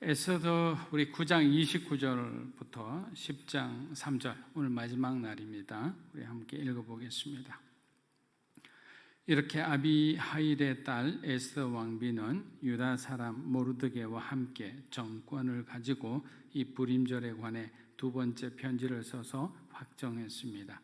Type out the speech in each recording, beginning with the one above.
에서도 우리 9장 29절부터 10장 3절 오늘 마지막 날입니다. 우리 함께 읽어보겠습니다. 이렇게 아비하일의 딸 에스더 왕비는 유다 사람 모르드게와 함께 정권을 가지고 이 불임절에 관해 두 번째 편지를 써서 확정했습니다.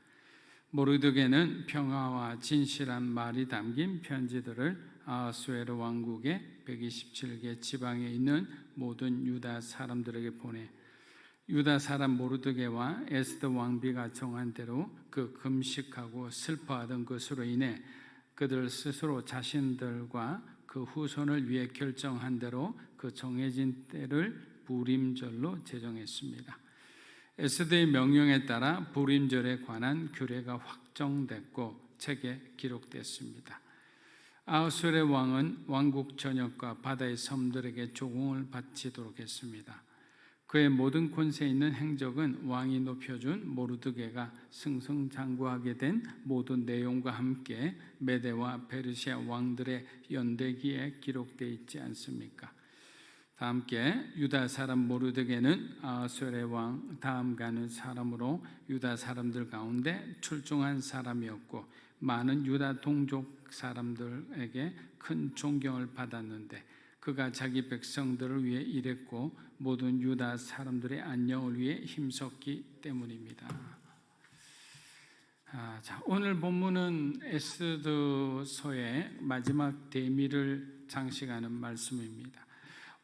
모르드게는 평화와 진실한 말이 담긴 편지들을 아수에르 왕국의 127개 지방에 있는 모든 유다 사람들에게 보내 유다 사람 모르드게와 에스더 왕비가 정한 대로 그 금식하고 슬퍼하던 것으로 인해 그들 스스로 자신들과 그 후손을 위해 결정한 대로 그 정해진 때를 부림절로 제정했습니다. 에스더의 명령에 따라 부림절에 관한 규례가 확정됐고 책에 기록됐습니다. 아수르의 왕은 왕국 전역과 바다의 섬들에게 조공을 바치도록 했습니다. 그의 모든 권세 있는 행적은 왕이 높여준 모르드게가 승승장구하게 된 모든 내용과 함께 메데와 페르시아 왕들의 연대기에 기록되어 있지 않습니까? 다 함께 유다 사람 모르드게는 아수르의 왕 다음 가는 사람으로 유다 사람들 가운데 출중한 사람이었고 많은 유다 동족 사람들에게 큰 존경을 받았는데 그가 자기 백성들을 위해 일했고 모든 유다 사람들의 안녕을 위해 힘썼기 때문입니다. 아, 자, 오늘 본문은 에스더서의 마지막 대미를 장식하는 말씀입니다.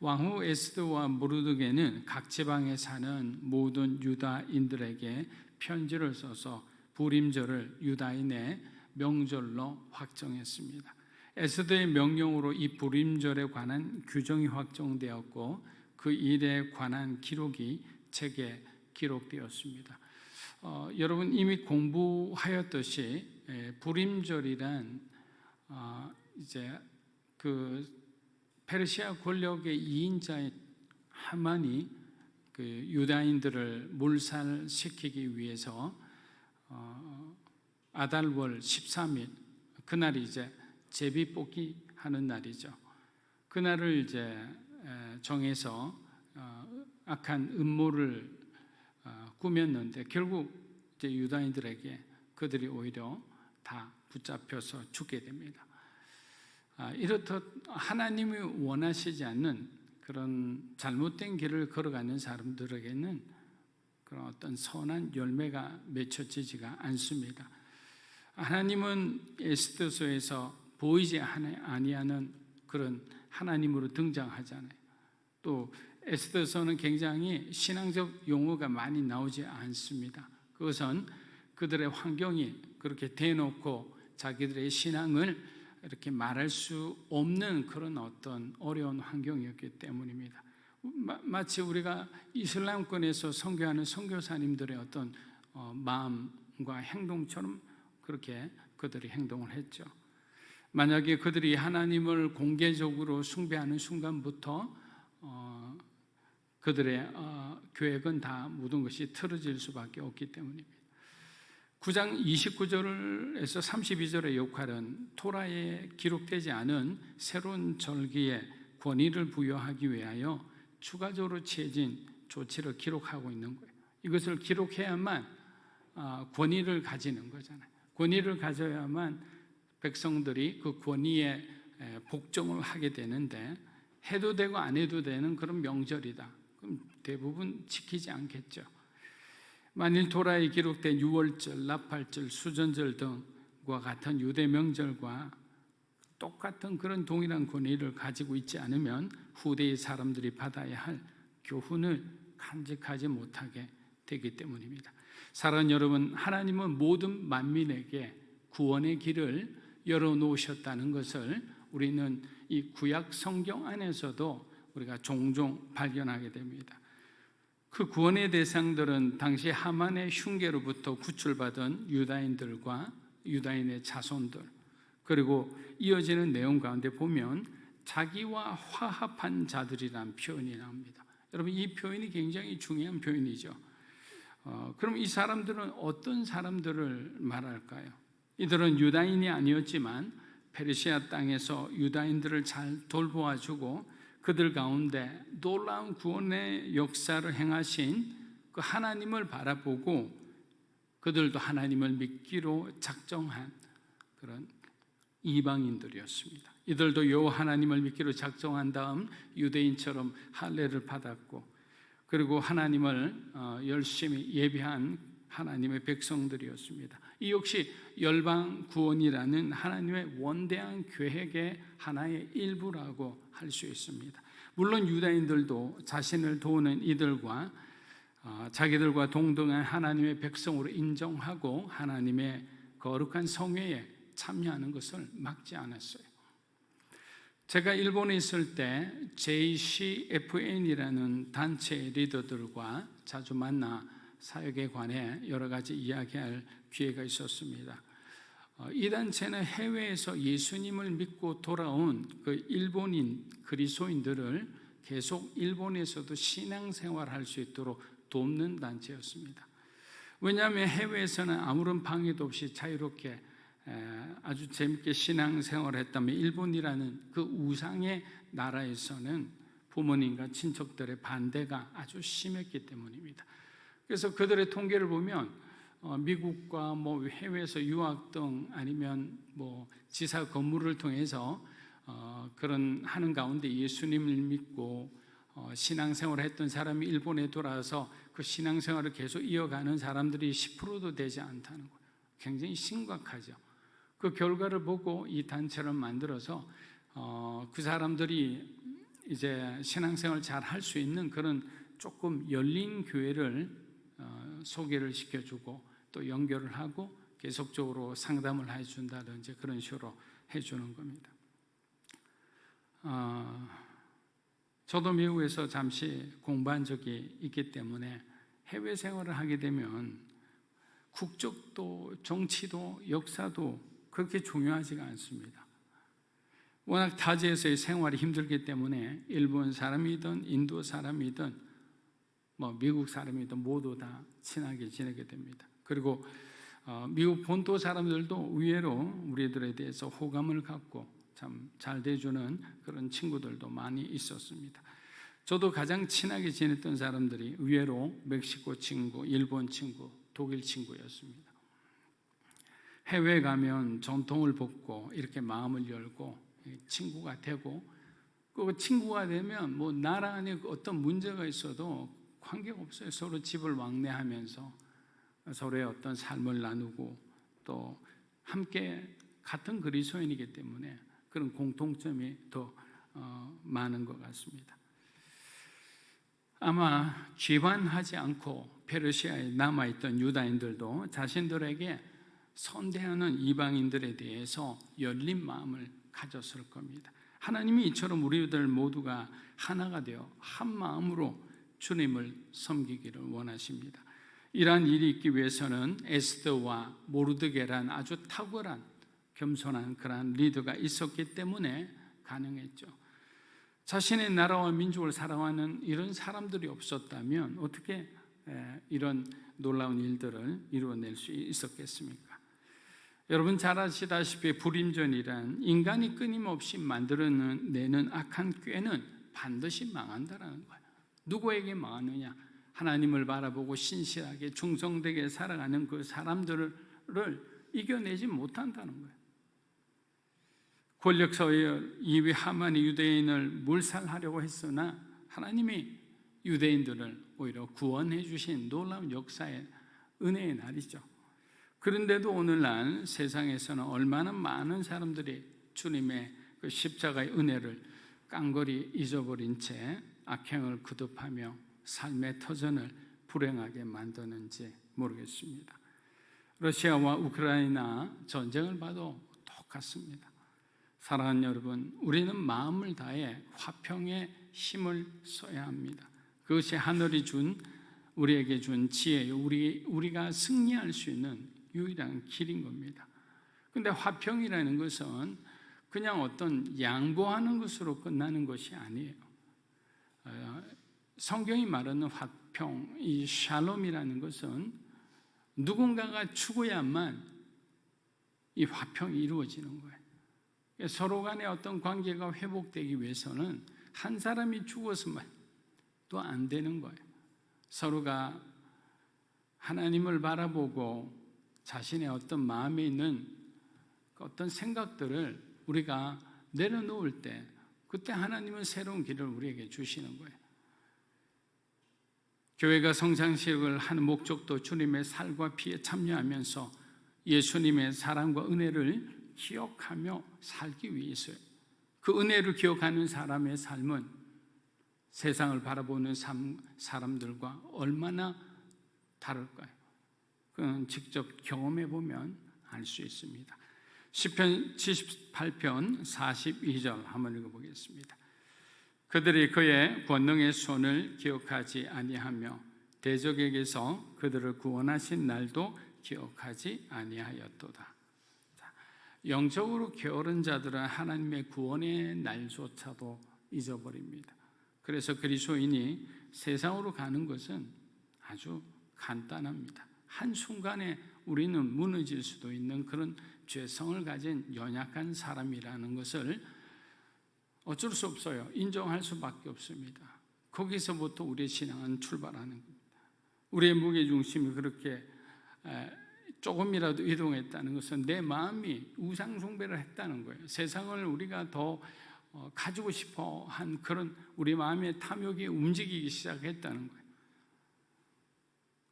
왕후 에스더와 모르드게는 각 지방에 사는 모든 유다인들에게 편지를 써서 부림절을 유다인의 명절로 확정했습니다. 에스더의 명령으로 이 불임절에 관한 규정이 확정되었고 그 일에 관한 기록이 책에 기록되었습니다. 어, 여러분 이미 공부하였듯이 예, 불임절이란 어, 이제 그 페르시아 권력의 2인자의 하만이 그 유다인들을 몰살시키기 위해서 어, 아달월 13일 그날이 이제 제비 뽑기 하는 날이죠. 그날을 이제 정해서 어, 악한 음모를 어, 꾸몄는데 결국 이제 유다인들에게 그들이 오히려 다 붙잡혀서 죽게 됩니다. 아, 이렇듯 하나님이 원하시지 않는 그런 잘못된 길을 걸어가는 사람들에게는 그런 어떤 선한 열매가 맺혀지지가 않습니다. 하나님은 에스더서에서 보이지 아니하는 그런 하나님으로 등장하잖아요. 또 에스더서는 굉장히 신앙적 용어가 많이 나오지 않습니다. 그것은 그들의 환경이 그렇게 대놓고 자기들의 신앙을 이렇게 말할 수 없는 그런 어떤 어려운 환경이었기 때문입니다. 마 치 우리가 이슬람권에서 선교하는 선교사님들의 어떤 어, 마음과 행동처럼 그렇게 그들이 행동을 했죠. 만약에 그들이 하나님을 공개적으로 숭배하는 순간부터 어, 그들의 어, 계획은 다 모든 것이 틀어질 수밖에 없기 때문입니다. 9장 29절에서 32절의 역할은 토라에 기록되지 않은 새로운 절기에 권위를 부여하기 위하여 추가적으로 취해진 조치를 기록하고 있는 거예요. 이것을 기록해야만 어, 권위를 가지는 거잖아요. 권위를 가져야만 백성들이 그 권위에 복종을 하게 되는데 해도 되고 안 해도 되는 그런 명절이다. 그럼 대부분 지키지 않겠죠. 만일 도라에 기록된 유월절, 나팔절, 수전절 등과 같은 유대 명절과 똑같은 그런 동일한 권위를 가지고 있지 않으면 후대의 사람들이 받아야 할 교훈을 간직하지 못하게 되기 때문입니다. 사랑하는 여러분, 하나님은 모든 만민에게 구원의 길을 열어놓으셨다는 것을 우리는 이 구약 성경 안에서도 우리가 종종 발견하게 됩니다. 그 구원의 대상들은 당시 하만의 흉계로부터 구출받은 유다인들과 유다인의 자손들 그리고 이어지는 내용 가운데 보면 자기와 화합한 자들이란 표현이 나옵니다. 여러분 이 표현이 굉장히 중요한 표현이죠. 어, 그럼 이 사람들은 어떤 사람들을 말할까요? 이들은 유다인이 아니었지만 페르시아 땅에서 유다인들을 잘 돌보아 주고 그들 가운데 놀라운 구원의 역사를 행하신 그 하나님을 바라보고 그들도 하나님을 믿기로 작정한 그런 이방인들이었습니다. 이들도 요 하나님을 믿기로 작정한 다음 유대인처럼 할례를 받았고 그리고 하나님을 어, 열심히 예비한 하나님의 백성들이었습니다. 이 역시 열방 구원이라는 하나님의 원대한 계획의 하나의 일부라고 할 수 있습니다. 물론 유다인들도 자신을 도우는 이들과 어, 자기들과 동등한 하나님의 백성으로 인정하고 하나님의 거룩한 성회에 참여하는 것을 막지 않았어요. 제가 일본에 있을 때 JCFN이라는 단체 리더들과 자주 만나 사역에 관해 여러 가지 이야기할 기회가 있었습니다. 어, 이 단체는 해외에서 예수님을 믿고 돌아온 그 일본인 그리스도인들을 계속 일본에서도 신앙생활할 수 있도록 돕는 단체였습니다. 왜냐하면 해외에서는 아무런 방해도 없이 자유롭게 아주 재밌게 신앙생활했다면 일본이라는 그 우상의 나라에서는 부모님과 친척들의 반대가 아주 심했기 때문입니다. 그래서 그들의 통계를 보면 어, 미국과 뭐 해외에서 유학 등 아니면 뭐 지사 건물을 통해서 어, 그런 하는 가운데 예수님을 믿고 어, 신앙생활을 했던 사람이 일본에 돌아와서 그 신앙생활을 계속 이어가는 사람들이 10%도 되지 않다는 거예요. 굉장히 심각하죠. 그 결과를 보고 이 단체를 만들어서 그 사람들이 이제 신앙생활 잘 할 수 있는 그런 조금 열린 교회를 소개를 시켜주고 또 연결을 하고 계속적으로 상담을 해준다든지 그런 식으로 해주는 겁니다. 어, 저도 미국에서 잠시 공부한 적이 있기 때문에 해외 생활을 하게 되면 국적도 정치도 역사도 그렇게 중요하지가 않습니다. 워낙 타지에서의 생활이 힘들기 때문에 일본 사람이든 인도 사람이든 뭐 미국 사람이든 모두 다 친하게 지내게 됩니다. 그리고 어, 미국 본토 사람들도 의외로 우리들에 대해서 호감을 갖고 참 잘 대주는 그런 친구들도 많이 있었습니다. 저도 가장 친하게 지냈던 사람들이 의외로 멕시코 친구, 일본 친구, 독일 친구였습니다. 해외 가면 전통을 벗고 이렇게 마음을 열고 친구가 되고 그 친구가 되면 뭐 나라 안에 어떤 문제가 있어도 관계가 없어요. 서로 집을 왕래하면서 서로의 어떤 삶을 나누고 또 함께 같은 그리스도인이기 때문에 그런 공통점이 더 어, 많은 것 같습니다. 아마 귀반하지 않고 페르시아에 남아있던 유다인들도 자신들에게 선대하는 이방인들에 대해서 열린 마음을 가졌을 겁니다. 하나님이 이처럼 우리들 모두가 하나가 되어 한 마음으로 주님을 섬기기를 원하십니다. 이러한 일이 있기 위해서는 에스더와 모르드게란 아주 탁월한 겸손한 그러한 리더가 있었기 때문에 가능했죠. 자신의 나라와 민족을 사랑하는 이런 사람들이 없었다면 어떻게 이런 놀라운 일들을 이루어낼 수 있었겠습니까? 여러분 잘 아시다시피 불임전이란 인간이 끊임없이 만들어내는 악한 꾀는 반드시 망한다라는 거예요. 누구에게 망하느냐? 하나님을 바라보고 신실하게 충성되게 살아가는 그 사람들을 이겨내지 못한다는 거예요. 권력 서열 2위 하만이 유대인을 몰살하려고 했으나 하나님이 유대인들을 오히려 구원해 주신 놀라운 역사의 은혜의 날이죠. 그런데도 오늘날 세상에서는 얼마나 많은 사람들이 주님의 그 십자가의 은혜를 깡거리 잊어버린 채 악행을 거듭하며 삶의 터전을 불행하게 만드는지 모르겠습니다. 러시아와 우크라이나 전쟁을 봐도 똑같습니다. 사랑하는 여러분, 우리는 마음을 다해 화평의 힘을 써야 합니다. 그것이 하늘이 준 우리에게 준 지혜요. 우리 우리가 승리할 수 있는 유일한 길인 겁니다. 근데 화평이라는 것은 그냥 어떤 양보하는 것으로 끝나는 것이 아니에요. 어, 성경이 말하는 화평, 이 샬롬이라는 것은 누군가가 죽어야만 이 화평이 이루어지는 거예요. 서로 간의 어떤 관계가 회복되기 위해서는 한 사람이 죽었으면 또안 되는 거예요. 서로가 하나님을 바라보고 자신의 어떤 마음에 있는 그 어떤 생각들을 우리가 내려놓을 때 그때 하나님은 새로운 길을 우리에게 주시는 거예요. 교회가 성장식을 하는 목적도 주님의 살과 피에 참여하면서 예수님의 사랑과 은혜를 기억하며 살기 위해서요. 그 은혜를 기억하는 사람의 삶은 세상을 바라보는 삶, 사람들과 얼마나 다를까요? 직접 경험해 보면 알 수 있습니다. 시편 78편 42절 한번 읽어 보겠습니다. 그들이 그의 권능의 손을 기억하지 아니하며 대적에게서 그들을 구원하신 날도 기억하지 아니하였도다. 영적으로 게으른 자들은 하나님의 구원의 날조차도 잊어버립니다. 그래서 그리스도인이 세상으로 가는 것은 아주 간단합니다. 한 순간에 우리는 무너질 수도 있는 그런 죄성을 가진 연약한 사람이라는 것을 어쩔 수 없어요. 인정할 수밖에 없습니다. 거기서부터 우리의 신앙은 출발하는 겁니다. 우리의 무게 중심이 그렇게 조금이라도 이동했다는 것은 내 마음이 우상 숭배를 했다는 거예요. 세상을 우리가 더 어, 가지고 싶어 한 그런 우리 마음의 탐욕이 움직이기 시작했다는 거예요.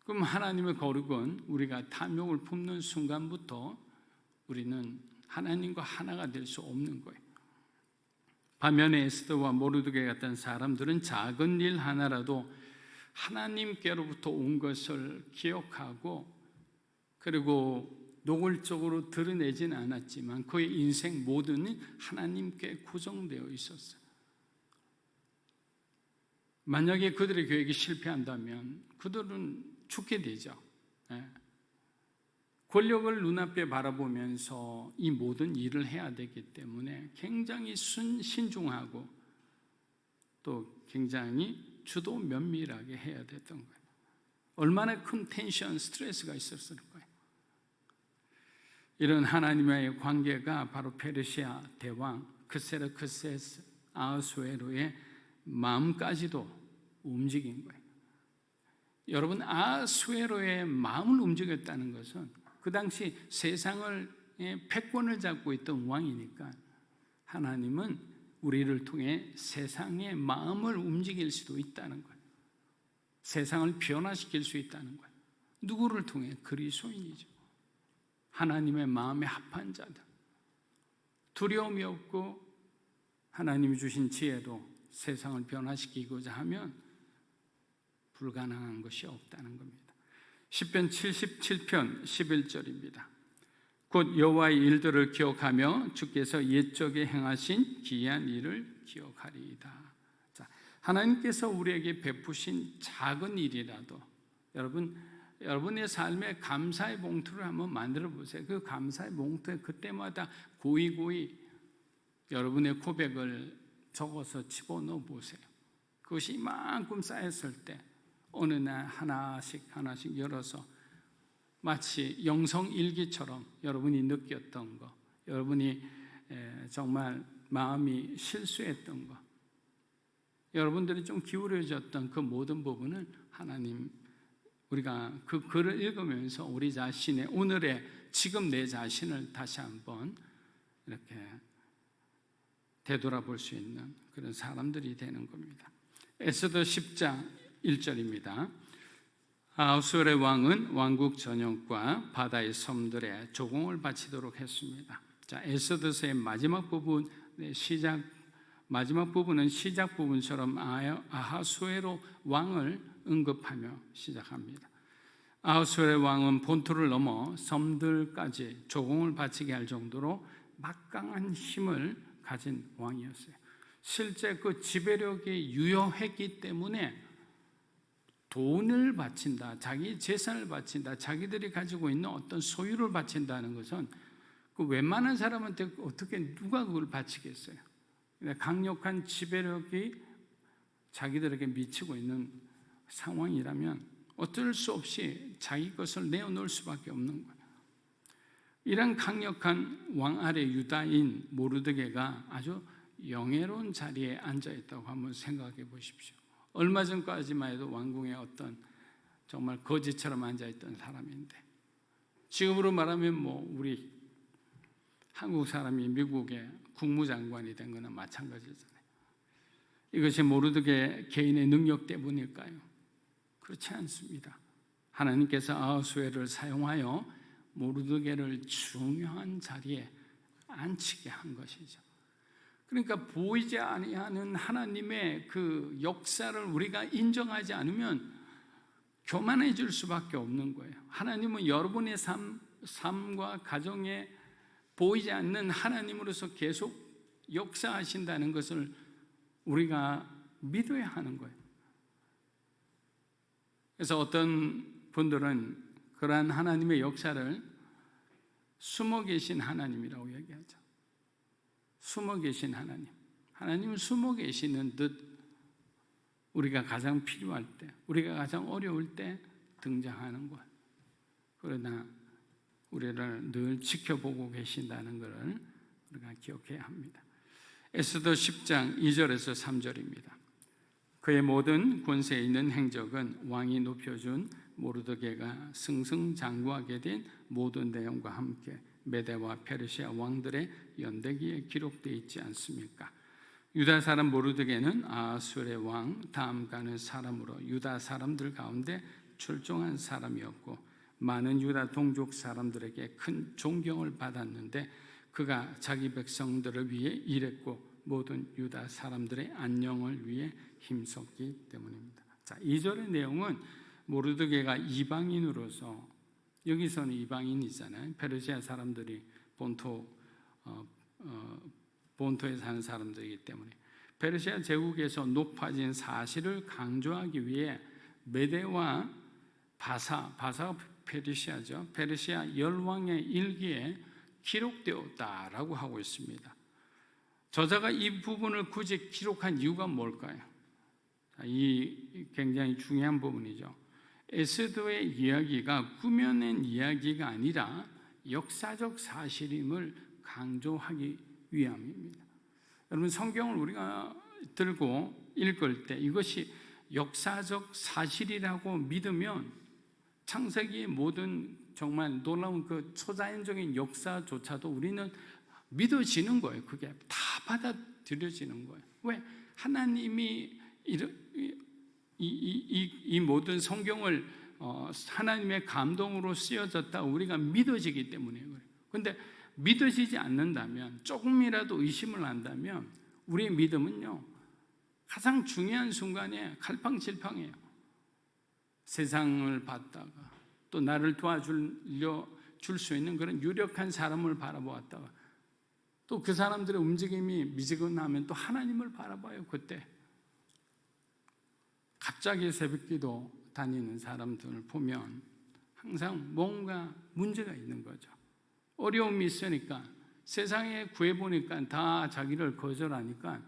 그럼 하나님의 거룩은 우리가 탐욕을 품는 순간부터 우리는 하나님과 하나가 될 수 없는 거예요. 반면에 에스더와 모르드게 같은 사람들은 작은 일 하나라도 하나님께로부터 온 것을 기억하고 그리고 노골적으로 드러내지는 않았지만 그의 인생 모든 하나님께 고정되어 있었어요. 만약에 그들의 계획이 실패한다면 그들은 죽게 되죠. 예. 권력을 눈앞에 바라보면서 이 모든 일을 해야 되기 때문에 굉장히 순, 신중하고 또 굉장히 주도 면밀하게 해야 됐던 거예요. 얼마나 큰 텐션, 스트레스가 있었을 거예요. 이런 하나님의 관계가 바로 페르시아 대왕 크세르크세스 아수에로의 마음까지도 움직인 거예요. 여러분 아수에로의 마음을 움직였다는 것은 그 당시 세상을 패권을 잡고 있던 왕이니까 하나님은 우리를 통해 세상의 마음을 움직일 수도 있다는 거예요. 세상을 변화시킬 수 있다는 거예요. 누구를 통해 그리스도인이죠. 하나님의 마음에 합한 자들. 두려움이 없고 하나님이 주신 지혜로 세상을 변화시키고자 하면 불가능한 것이 없다는 겁니다. 10편 77편 11절입니다. 곧 여호와의 일들을 기억하며 주께서 옛적에 행하신 기이한 일을 기억하리이다. 자, 하나님께서 우리에게 베푸신 작은 일이라도 여러분 여러분의 삶에 감사의 봉투를 한번 만들어 보세요. 그 감사의 봉투에 그때마다 고이 고이 여러분의 고백을 적어서 집어넣어 보세요. 그것이 이만큼 쌓였을 때 어느 날 하나씩 하나씩 열어서 마치 영성 일기처럼 여러분이 느꼈던 거, 여러분이 정말 마음이 실수했던 거, 여러분들이 좀 기울여졌던 그 모든 부분을 하나님 우리가 그 글을 읽으면서 우리 자신의 오늘의 지금 내 자신을 다시 한번 이렇게 되돌아볼 수 있는 그런 사람들이 되는 겁니다. 에스더 10장 1절입니다. 아우스의 왕은 왕국 전역과 바다의 섬들에 조공을 바치도록 했습니다. 자, 에스더서의 마지막 부분 시작 마지막 부분은 시작 부분처럼 아하수에로 왕을 언급하며 시작합니다. 아하수의 왕은 본토를 넘어 섬들까지 조공을 바치게 할 정도로 막강한 힘을 가진 왕이었어요. 실제 그 지배력이 유효했기 때문에 돈을 바친다, 자기 재산을 바친다, 자기들이 가지고 있는 어떤 소유를 바친다는 것은 그 웬만한 사람한테 어떻게 누가 그걸 바치겠어요? 강력한 지배력이 자기들에게 미치고 있는 상황이라면 어쩔 수 없이 자기 것을 내어놓을 수밖에 없는 거예요. 이런 강력한 왕 아래 유다인 모르드게가 아주 영예로운 자리에 앉아 있다고 한번 생각해 보십시오. 얼마 전까지만 해도 왕궁의 어떤 정말 거지처럼 앉아 있던 사람인데 지금으로 말하면 뭐 우리 한국 사람이 미국의 국무장관이 된 거나 마찬가지잖아요. 이것이 모르드게 개인의 능력 때문일까요? 그렇지 않습니다. 하나님께서 아수에를 사용하여 모르드게를 중요한 자리에 앉히게 한 것이죠. 그러니까 보이지 아니하는 하나님의 그 역사를 우리가 인정하지 않으면 교만해질 수밖에 없는 거예요. 하나님은 여러분의 삶, 삶과 가정에 보이지 않는 하나님으로서 계속 역사하신다는 것을 우리가 믿어야 하는 거예요. 그래서 어떤 분들은 그러한 하나님의 역사를 숨어 계신 하나님이라고 얘기하죠. 숨어 계신 하나님. 하나님은 숨어 계시는 듯 우리가 가장 필요할 때, 우리가 가장 어려울 때 등장하는 것. 그러나 우리를 늘 지켜보고 계신다는 것을 우리가 기억해야 합니다. 에스더 10장 2절에서 3절입니다. 그의 모든 권세에 있는 행적은 왕이 높여준 모르드게가 승승장구하게 된 모든 내용과 함께 메대와 페르시아 왕들의 연대기에 기록되어 있지 않습니까? 유다 사람 모르드게는 아수르의 왕 다음 가는 사람으로 유다 사람들 가운데 출중한 사람이었고 많은 유다 동족 사람들에게 큰 존경을 받았는데 그가 자기 백성들을 위해 일했고 모든 유다 사람들의 안녕을 위해 힘썼기 때문입니다. 자, 2절의 내용은 모르드게가 이방인으로서 여기서는 이방인이잖아요. 페르시아 사람들이 본토 어, 어, 본토에 사는 사람들이기 때문에 페르시아 제국에서 높아진 사실을 강조하기 위해 메대와 바사, 바사 페르시아죠. 페르시아 열왕의 일기에 기록되었다라고 하고 있습니다. 저자가 이 부분을 굳이 기록한 이유가 뭘까요? 이 굉장히 중요한 부분이죠. 에스더의 이야기가 꾸며낸 이야기가 아니라 역사적 사실임을 강조하기 위함입니다. 여러분 성경을 우리가 들고 읽을 때 이것이 역사적 사실이라고 믿으면 창세기의 모든 정말 놀라운 그 초자연적인 역사조차도 우리는 믿어지는 거예요. 그게 다 받아들여지는 거예요. 왜? 하나님이 이, 이, 이, 이 모든 성경을 어, 하나님의 감동으로 쓰여졌다 우리가 믿어지기 때문에 그래요. 근데 믿어지지 않는다면 조금이라도 의심을 한다면 우리의 믿음은요 가장 중요한 순간에 갈팡질팡해요. 세상을 봤다가 또 나를 도와주려 줄 수 있는 그런 유력한 사람을 바라보았다가 또 그 사람들의 움직임이 미지근하면 또 하나님을 바라봐요 그때 갑자기 새벽기도 다니는 사람들을 보면 항상 뭔가 문제가 있는 거죠. 어려움이 있으니까 세상에 구해보니까 다 자기를 거절하니까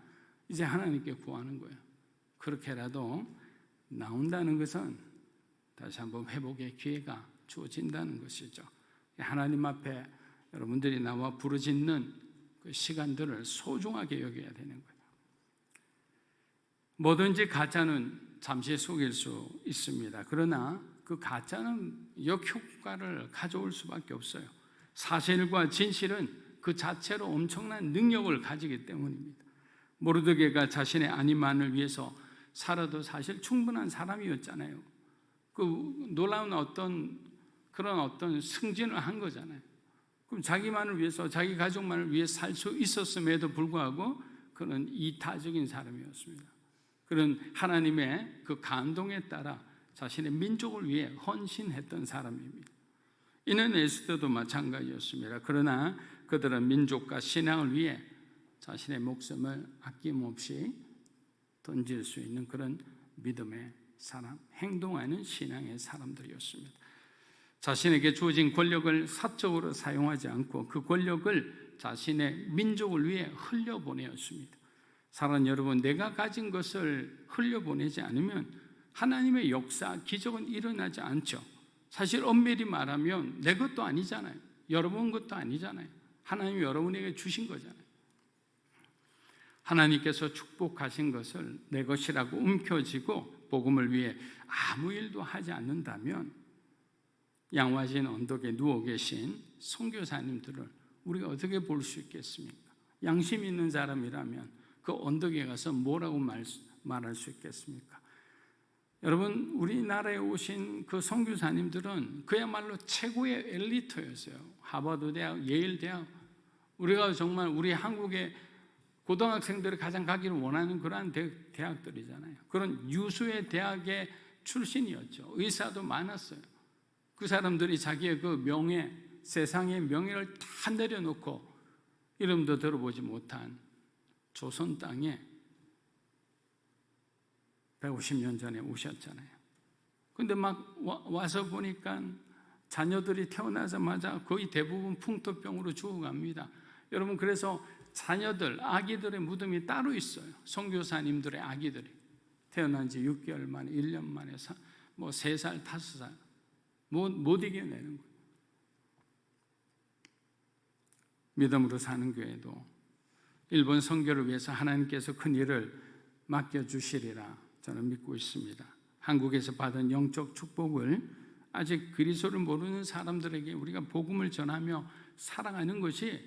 이제 하나님께 구하는 거예요. 그렇게라도 나온다는 것은 다시 한번 회복의 기회가 주어진다는 것이죠. 하나님 앞에 여러분들이 나와 부르짖는 그 시간들을 소중하게 여겨야 되는 거예요. 뭐든지 가짜는 잠시 속일 수 있습니다. 그러나 그 가짜는 역효과를 가져올 수밖에 없어요. 사실과 진실은 그 자체로 엄청난 능력을 가지기 때문입니다. 모르드게가 자신의 안위만을 위해서 살아도 사실 충분한 사람이었잖아요. 그 놀라운 어떤 그런 어떤 승진을 한 거잖아요. 그럼 자기만을 위해서 자기 가족만을 위해 살 수 있었음에도 불구하고 그는 이타적인 사람이었습니다. 그런 하나님의 그 감동에 따라 자신의 민족을 위해 헌신했던 사람입니다. 이는 에스더도 마찬가지였습니다. 그러나 그들은 민족과 신앙을 위해 자신의 목숨을 아낌없이 던질 수 있는 그런 믿음의 사람, 행동하는 신앙의 사람들이었습니다. 자신에게 주어진 권력을 사적으로 사용하지 않고 그 권력을 자신의 민족을 위해 흘려보내었습니다. 사랑 여러분, 내가 가진 것을 흘려보내지 않으면 하나님의 역사, 기적은 일어나지 않죠. 사실 엄밀히 말하면 내 것도 아니잖아요. 여러분 것도 아니잖아요. 하나님이 여러분에게 주신 거잖아요. 하나님께서 축복하신 것을 내 것이라고 움켜쥐고 복음을 위해 아무 일도 하지 않는다면 양화진 언덕에 누워 계신 선교사님들을 우리가 어떻게 볼 수 있겠습니까? 양심 있는 사람이라면 그 언덕에 가서 뭐라고 말, 말할 수 있겠습니까? 여러분 우리나라에 오신 그 선교사님들은 그야말로 최고의 엘리트였어요. 하버드 대학, 예일 대학. 우리가 정말 우리 한국의 고등학생들이 가장 가기를 원하는 그러한 대학들이잖아요. 그런 유수의 대학의 출신이었죠. 의사도 많았어요. 그 사람들이 자기의 그 명예, 세상의 명예를 다 내려놓고 이름도 들어보지 못한 조선 땅에 150년 전에 오셨잖아요. 근데 막 와, 서 보니까 자녀들이 태어나자마자 거의 대부분 풍토병으로 죽어갑니다. 여러분 그래서 자녀들, 아기들의 무덤이 따로 있어요. 선교사님들의 아기들이 태어난 지 6개월 만에, 1년 만에, 뭐 3살, 5살 못, 못 이겨내는 거예요. 믿음으로 사는 교회도 일본 선교를 위해서 하나님께서 큰 일을 맡겨 주시리라 저는 믿고 있습니다. 한국에서 받은 영적 축복을 아직 그리스도를 모르는 사람들에게 우리가 복음을 전하며 사랑하는 것이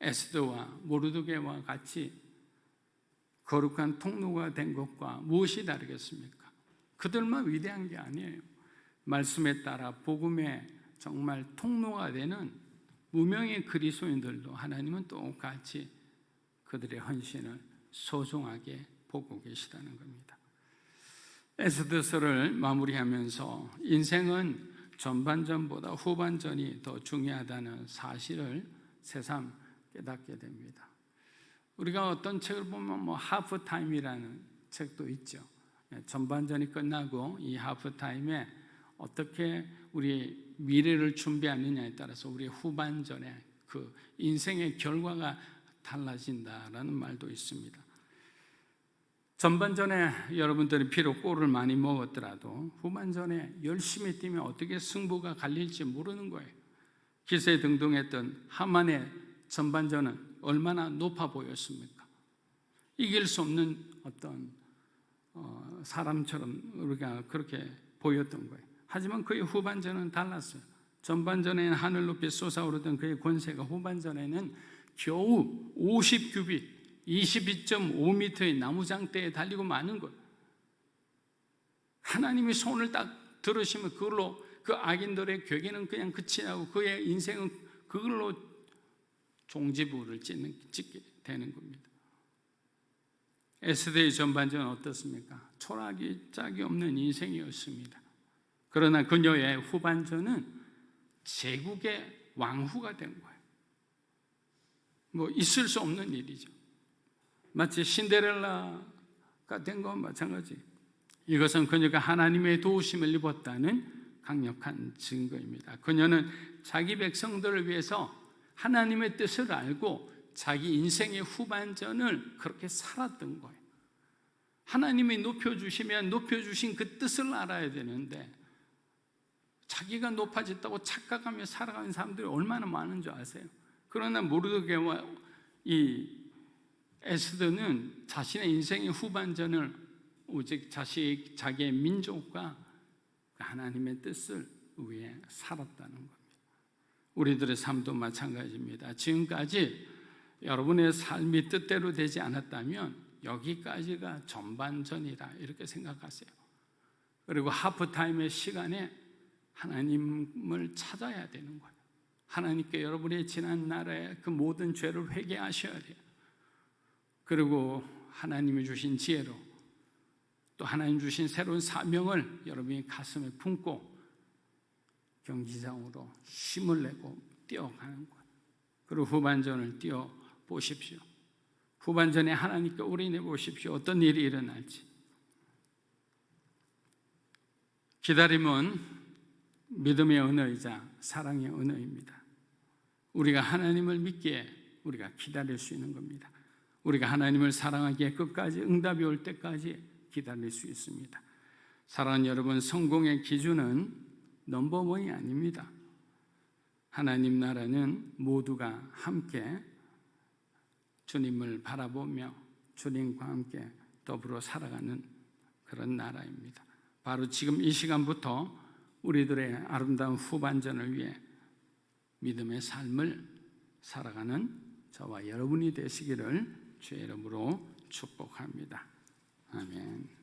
에스더와 모르드게와 같이 거룩한 통로가 된 것과 무엇이 다르겠습니까? 그들만 위대한 게 아니에요. 말씀에 따라 복음의 정말 통로가 되는 무명의 그리스도인들도 하나님은 똑같이 그들의 헌신을 소중하게 보고 계시다는 겁니다. 에스더서를 마무리하면서 인생은 전반전보다 후반전이 더 중요하다는 사실을 새삼 깨닫게 됩니다. 우리가 어떤 책을 보면 뭐 하프 타임이라는 책도 있죠. 예, 전반전이 끝나고 이 하프 타임에 어떻게 우리 미래를 준비하느냐에 따라서 우리 후반전에 그 인생의 결과가 달라진다라는 말도 있습니다. 전반전에 여러분들이 비록 골을 많이 먹었더라도 후반전에 열심히 뛰면 어떻게 승부가 갈릴지 모르는 거예요. 기세 등등했던 하만의 전반전은 얼마나 높아 보였습니까? 이길 수 없는 어떤 어, 사람처럼 우리가 그렇게 보였던 거예요. 하지만 그의 후반전은 달랐어요. 전반전에는 하늘 높이 솟아오르던 그의 권세가 후반전에는 겨우 50규빗 22.5m의 나무장대에 달리고 마는 것. 하나님이 손을 딱 들으시면 그걸로 그 악인들의 괴계는 그냥 끝이 나고 그의 인생은 그걸로 종지부를 찍는, 찍게 되는 겁니다. 에스더의 전반전은 어떻습니까? 초락이 짝이 없는 인생이었습니다. 그러나 그녀의 후반전은 제국의 왕후가 된 거예요. 뭐 있을 수 없는 일이죠. 마치 신데렐라가 된 것과 마찬가지. 이것은 그녀가 하나님의 도우심을 입었다는 강력한 증거입니다. 그녀는 자기 백성들을 위해서 하나님의 뜻을 알고 자기 인생의 후반전을 그렇게 살았던 거예요. 하나님이 높여주시면 높여주신 그 뜻을 알아야 되는데 자기가 높아졌다고 착각하며 살아가는 사람들이 얼마나 많은 줄 아세요? 그러나 모르드게와 이 에스더는 자신의 인생의 후반전을 오직 자식, 자기의 민족과 그 하나님의 뜻을 위해 살았다는 겁니다. 우리들의 삶도 마찬가지입니다. 지금까지 여러분의 삶이 뜻대로 되지 않았다면 여기까지가 전반전이다 이렇게 생각하세요. 그리고 하프타임의 시간에 하나님을 찾아야 되는 거예요. 하나님께 여러분의 지난 날의 그 모든 죄를 회개하셔야 돼요. 그리고 하나님이 주신 지혜로 또 하나님 주신 새로운 사명을 여러분이 가슴에 품고 경기장으로 힘을 내고 뛰어가는 것. 그리고 후반전을 뛰어 보십시오. 후반전에 하나님께 올인해 보십시오. 어떤 일이 일어날지. 기다림은 믿음의 언어이자 사랑의 언어입니다. 우리가 하나님을 믿기에 우리가 기다릴 수 있는 겁니다. 우리가 하나님을 사랑하기에 끝까지 응답이 올 때까지 기다릴 수 있습니다. 사랑하는 여러분, 성공의 기준은 넘버원이 아닙니다. 하나님 나라는 모두가 함께 주님을 바라보며 주님과 함께 더불어 살아가는 그런 나라입니다. 바로 지금 이 시간부터 우리들의 아름다운 후반전을 위해 믿음의 삶을 살아가는 저와 여러분이 되시기를 주의 이름으로 축복합니다. 아멘.